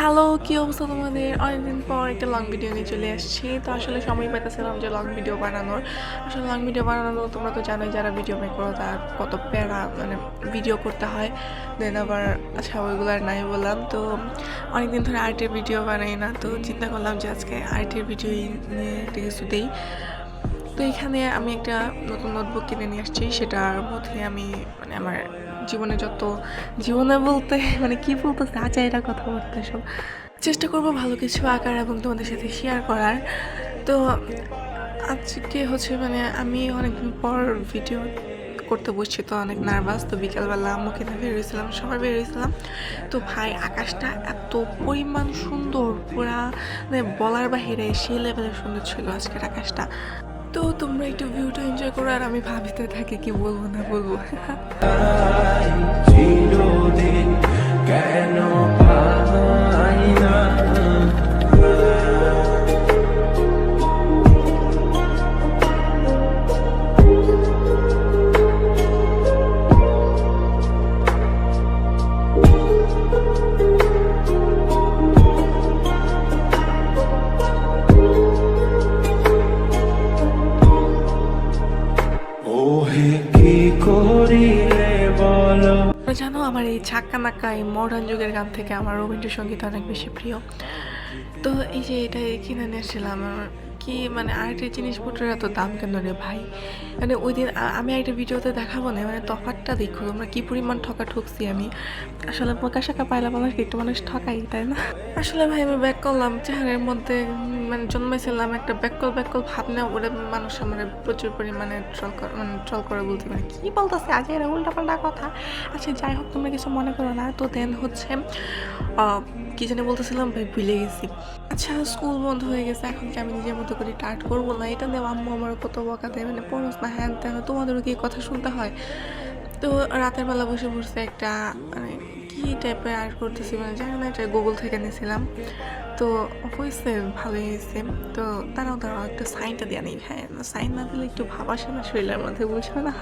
Hello, কি অবস্থা তোমাদের? অনেকদিন পর একটা লং ভিডিও নিয়ে চলে আসছি। তো আসলে সময় পাইতেছিলাম যে লং ভিডিও বানানোর। আসলে লং ভিডিও বানানো তোমরা তো জানোই যারা ভিডিও মেক করো, তার কত প্যারা মানে ভিডিও করতে হয়। দেন আবার আচ্ছা ওইগুলো আর নাই বললাম। তো অনেকদিন ধরে আর্টের ভিডিও বানাই না, তো চিন্তা করলাম যে আজকে আর্টের ভিডিও নিয়ে একটা কিছু দিই। তো এখানে আমি একটা নতুন নোটবুক কিনে নিয়ে আসছি, সেটার মধ্যে আমি মানে আমার জীবনে যত জীবনে বলতে মানে কি বলতো বলতেছে কথা বলতে সব। চেষ্টা করব ভালো কিছু আঁকার এবং তোমাদের সাথে শেয়ার করার। তো আজকে হচ্ছে মানে আমি অনেকদিন পর ভিডিও করতে বসছি, তো অনেক নার্ভাস তো বিকালবেলা আম্মুকে নিয়ে বেরিয়েছিলাম সবাই বেরিয়েছিলাম তো ভাই, আকাশটা এত পরিমাণ সুন্দর, পুরা মানে বলার বাহিরে সেই লেভেলের সুন্দর ছিল আজকের আকাশটা। তো তোমরা একটু ভিউটা এনজয় করো, আর আমি ভাবিতে থাকি কি বলব না বলব। জানো, আমার এই ছাক্কা নাক্কা, এই মডার্ন যুগের গান থেকে আমার রবীন্দ্রসঙ্গীত অনেক বেশি প্রিয়। তো এই যে এটা কিনে নিয়ে আসছিলাম, আমার কি মানে আর্টের জিনিসপত্রের এত দাম কেন রে ভাই? মানে ওই দিন আমি একটা ভিডিওতে দেখাবো না মানে তফাতটা দেখো তোমরা কি পরিমাণ ঠকা ঠকছি আমি? আসলে পোকা শাকা পাইলে মানুষকে একটু মানুষ ঠকাই, তাই না? আসলে ভাই, আমি ব্যাক করলাম, চেহারের মধ্যে মানে জন্মেছিলাম একটা ব্যাককল ব্যাককল ভাব না ওরে মানুষ আমার প্রচুর পরিমাণে ট্রল করে মানে ট্রল করে বলতে মানে কি বলতেছে আজ এরা উল্টাপাল্টা কথা। আচ্ছা যাই হোক, তোমরা কিছু মনে করো না, তো দেন হচ্ছে কি জানি বলতেছিলাম ভাই, ভুলে গেছি। আচ্ছা স্কুল বন্ধ হয়ে গেছে, এখন কি আমি নিজের মতো করে টার্ট করব না? এটা দেব আম্মু আমার কত বকা দেয় মানে পড়োস না, হ্যান ত্যান, তোমাদেরও কি কথা শুনতে হয়? তো রাতের বেলা বসে বসে একটা মানে কী টাইপের আর্ট করতেছি মানে জানি না, এটা গুগল থেকে নিয়েছিলাম। তো হয়েছে, ভালোই হয়েছে। তো দাঁড়াও দাঁড়াও, একটা সাইনটা দেওয়া নেই হ্যাঁ সাইন না দিলে একটু ভাব আসে না শরীরের মধ্যে বুঝবে না?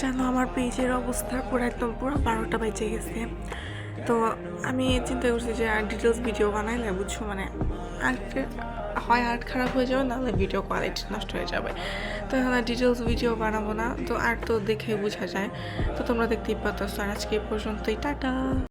জানো, আমার পেজের অবস্থা পুরো একদম, পুরো বারোটা বেজে গেছে। তো আমি চিন্তা করছি যে আর ডিটেলস ভিডিও বানাইলে বুঝছ মানে আর্ট হয় আর্ট খারাপ হয়ে যাবে, নাহলে ভিডিও কোয়ালিটি নষ্ট হয়ে যাবে। তো এখন ডিটেলস ভিডিও বানাবো না, তো আর্ট তো দেখে বোঝা যায়। তো তোমরা দেখতেই আর আজকে এই পর্যন্তই, টাটা।